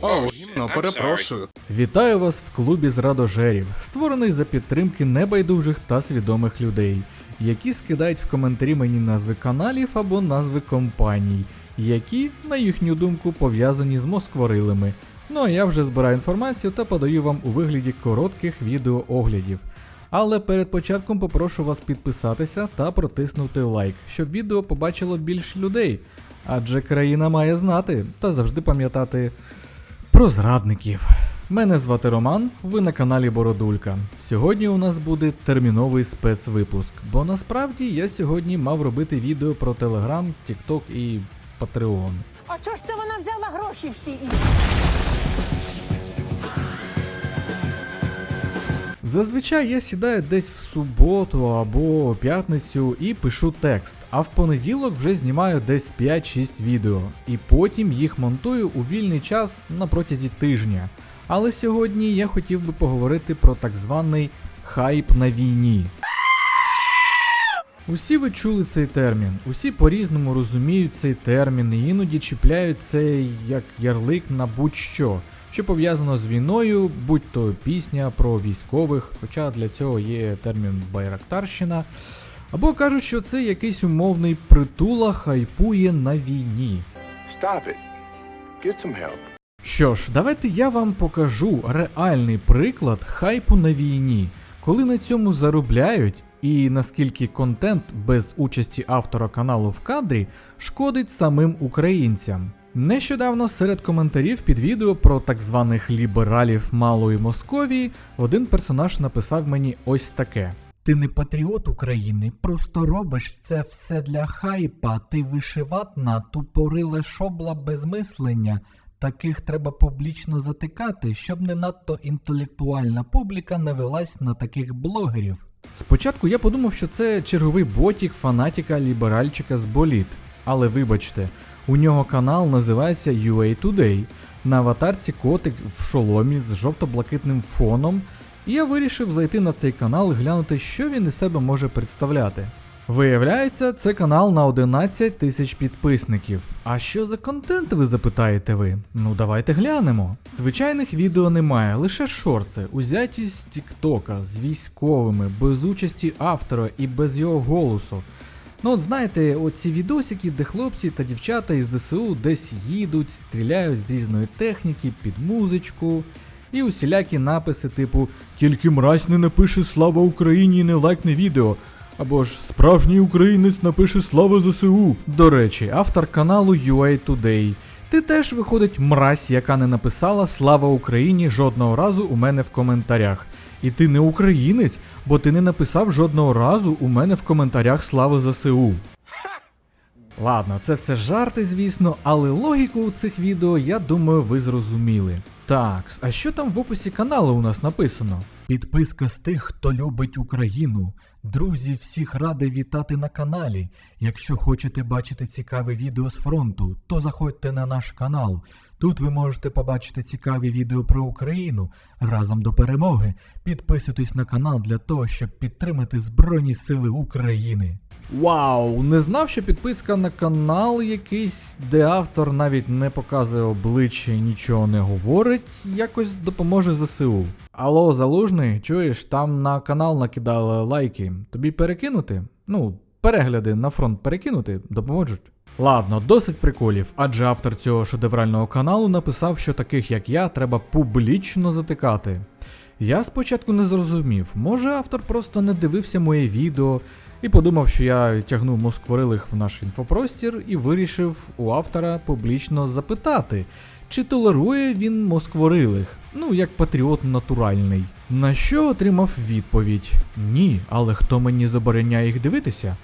О, гімно, перепрошую. Вітаю вас в клубі зрадожерів, створений за підтримки небайдужих та свідомих людей, які скидають в коментарі мені назви каналів або назви компаній, які, на їхню думку, пов'язані з москворилами. Ну а я вже збираю інформацію та подаю вам у вигляді коротких відеооглядів. Але перед початком попрошу вас підписатися та протиснути лайк, щоб відео побачило більш людей. Адже країна має знати та завжди пам'ятати про зрадників. Мене звати Роман, ви на каналі Бородулька. Сьогодні у нас буде терміновий спецвипуск, бо насправді я сьогодні мав робити відео про Телеграм, Тікток і Патреон. А чого ж це вона взяла гроші всі? Зазвичай я сідаю десь в суботу або п'ятницю і пишу текст, а в понеділок вже знімаю десь 5-6 відео, і потім їх монтую у вільний час на протязі тижня. Але сьогодні я хотів би поговорити про так званий хайп на війні. Усі ви чули цей термін, усі по-різному розуміють цей термін і іноді чіпляють цей як ярлик на будь-що, що пов'язано з війною, будь то пісня про військових, хоча для цього є термін байрактарщина, або кажуть, що це якийсь умовний притула хайпує на війні. Stop it. Get some help. Що ж, давайте я вам покажу реальний приклад хайпу на війні, коли на цьому заробляють, і наскільки контент без участі автора каналу в кадрі шкодить самим українцям. Нещодавно серед коментарів під відео про так званих лібералів Малої Московії один персонаж написав мені ось таке. Ти не патріот України, просто робиш це все для хайпа. Ти вишиватна, тупориле шобла без мислення. Таких треба публічно затикати, щоб не надто інтелектуальна публіка не велась на таких блогерів. Спочатку я подумав, що це черговий ботік фанатіка ліберальчика з боліт. Але вибачте, у нього канал називається UA Today. На аватарці котик в шоломі з жовто-блакитним фоном. І я вирішив зайти на цей канал і глянути, що він із себе може представляти. Виявляється, це канал на 11 тисяч підписників. А що за контент, ви запитаєте ви? Ну давайте глянемо. Звичайних відео немає, лише шорти, узяті з Тіктока, з військовими, без участі автора і без його голосу. Ну от знаєте, оці відосики, де хлопці та дівчата із ЗСУ десь їдуть, стріляють з різної техніки під музичку. І усілякі написи типу Тільки мразь не напише Слава Україні і не лайкне відео. Або ж справжній українець напише Слава ЗСУ. До речі, автор каналу UA Today. Ти теж виходить мразь, яка не написала Слава Україні жодного разу у мене в коментарях. І ти не українець, бо ти не написав жодного разу у мене в коментарях Слава ЗСУ. Ладно, це все жарти, звісно, але логіку у цих відео, я думаю, ви зрозуміли. Так, а що там в описі каналу у нас написано? Підписка з тих, хто любить Україну. Друзі, всіх радий вітати на каналі. Якщо хочете бачити цікаве відео з фронту, то заходьте на наш канал. Тут ви можете побачити цікаві відео про Україну разом до перемоги. Підписуйтесь на канал для того, щоб підтримати Збройні Сили України. Вау! Не знав, що підписка на канал якийсь, де автор навіть не показує обличчя, нічого не говорить, якось допоможе ЗСУ. Алло, залужний, чуєш, там на канал накидали лайки. Тобі перекинути? Ну, перегляди на фронт перекинути, допоможуть. Ладно, досить приколів, адже автор цього шедеврального каналу написав, що таких як я треба публічно затикати. Я спочатку не зрозумів, може автор просто не дивився моє відео і подумав, що я тягну москворилих в наш інфопростір і вирішив у автора публічно запитати, чи толерує він москворилих, ну як патріот натуральний. На що отримав відповідь: Ні, але хто мені забороняє їх дивитися?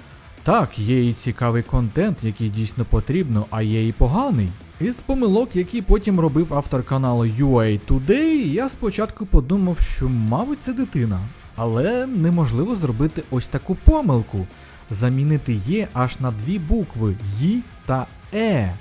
Так, є і цікавий контент, який дійсно потрібно, а є і поганий. Із помилок, які потім робив автор каналу UA Today, я спочатку подумав, що, мабуть, це дитина. Але неможливо зробити ось таку помилку. Замінити Є аж на дві букви Ї та Е.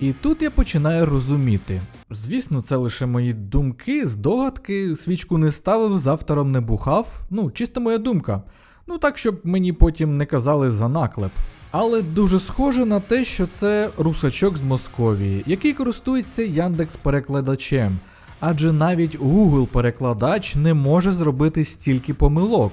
І тут я починаю розуміти. Звісно, це лише мої думки, здогадки, свічку не ставив, з автором не бухав. Ну, чисто моя думка. Ну так, щоб мені потім не казали за наклеп. Але дуже схоже на те, що це русачок з Московії, який користується Яндекс перекладачем. Адже навіть Google перекладач не може зробити стільки помилок.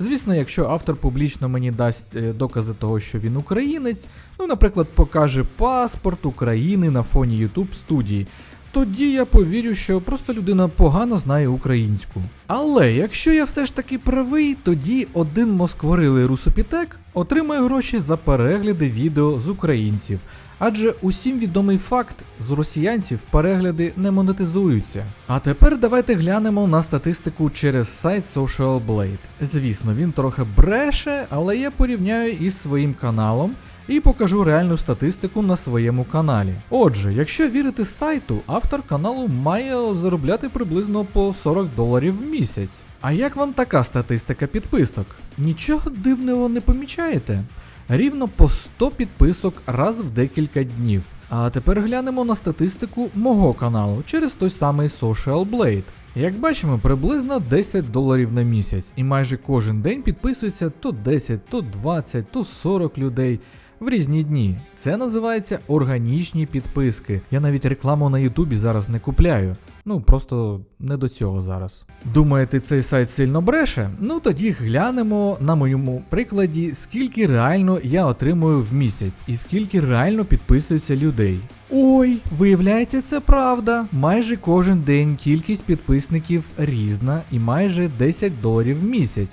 Звісно, якщо автор публічно мені дасть е, докази того, що він українець, ну, наприклад, покаже паспорт України на фоні YouTube студії, тоді я повірю, що просто людина погано знає українську. Але якщо я все ж таки правий, тоді один москворилий русопітек отримає гроші за перегляди відео з українців. Адже усім відомий факт, з росіянців перегляди не монетизуються. А тепер давайте глянемо на статистику через сайт Social Blade. Звісно, він трохи бреше, але я порівняю із своїм каналом і покажу реальну статистику на своєму каналі. Отже, якщо вірити сайту, автор каналу має заробляти приблизно по 40 доларів в місяць. А як вам така статистика підписок? Нічого дивного не помічаєте? Рівно по 100 підписок раз в декілька днів. А тепер глянемо на статистику мого каналу через той самий Social Blade. Як бачимо, приблизно 10 доларів на місяць, і майже кожен день підписується то 10, то 20, то 40 людей в різні дні. Це називається органічні підписки. Я навіть рекламу на Ютубі зараз не купляю. Ну просто не до цього зараз. Думаєте, цей сайт сильно бреше? Ну тоді глянемо на моєму прикладі, скільки реально я отримую в місяць і скільки реально підписується людей. Ой, виявляється, це правда. Майже кожен день кількість підписників різна і майже 10 доларів в місяць.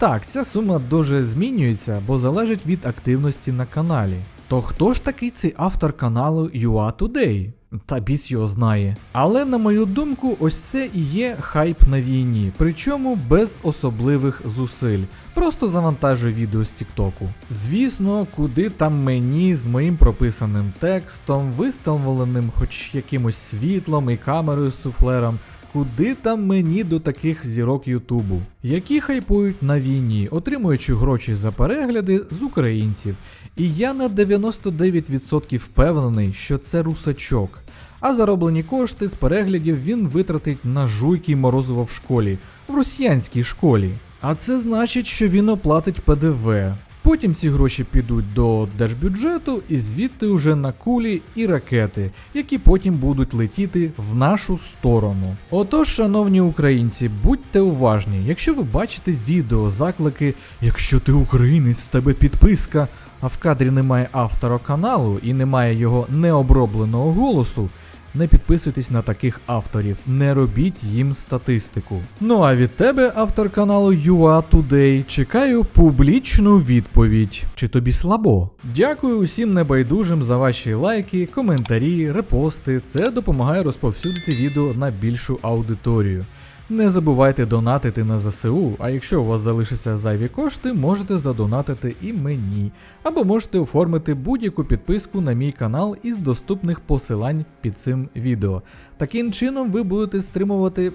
Так, ця сума дуже змінюється, бо залежить від активності на каналі. То хто ж такий цей автор каналу UA Today? Та біс його знає. Але на мою думку, ось це і є хайп на війні, причому без особливих зусиль. Просто завантажую відео з Тіктоку. Звісно, куди там мені з моїм прописаним текстом, виставленим хоч якимось світлом і камерою з суфлером. Куди там мені до таких зірок Ютубу, які хайпують на війні, отримуючи гроші за перегляди з українців. І я на 99% впевнений, що це русачок. А зароблені кошти з переглядів він витратить на жуйки Морозова в школі, в росіянській школі. А це значить, що він оплатить ПДВ. Потім ці гроші підуть до держбюджету і звідти вже на кулі і ракети, які потім будуть летіти в нашу сторону. Отож, шановні українці, будьте уважні, якщо ви бачите відео, заклики, якщо ти українець, тебе підписка, а в кадрі немає автора каналу і немає його необробленого голосу. Не підписуйтесь на таких авторів, не робіть їм статистику. Ну а від тебе, автор каналу UA Today, чекаю публічну відповідь. Чи тобі слабо? Дякую усім небайдужим за ваші лайки, коментарі, репости. Це допомагає розповсюдити відео на більшу аудиторію. Не забувайте донатити на ЗСУ, а якщо у вас залишаться зайві кошти, можете задонатити і мені. Або можете оформити будь-яку підписку на мій канал із доступних посилань під цим відео. Таким чином ви будете стримувати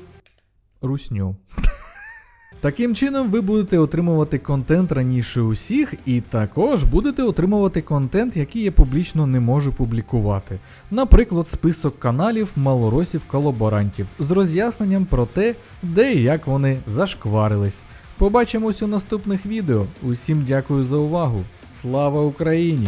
русню. Таким чином, ви будете отримувати контент раніше усіх, і також будете отримувати контент, який я публічно не можу публікувати. Наприклад, список каналів малоросів-колаборантів з роз'ясненням про те, де і як вони зашкварились. Побачимось у наступних відео. Усім дякую за увагу. Слава Україні!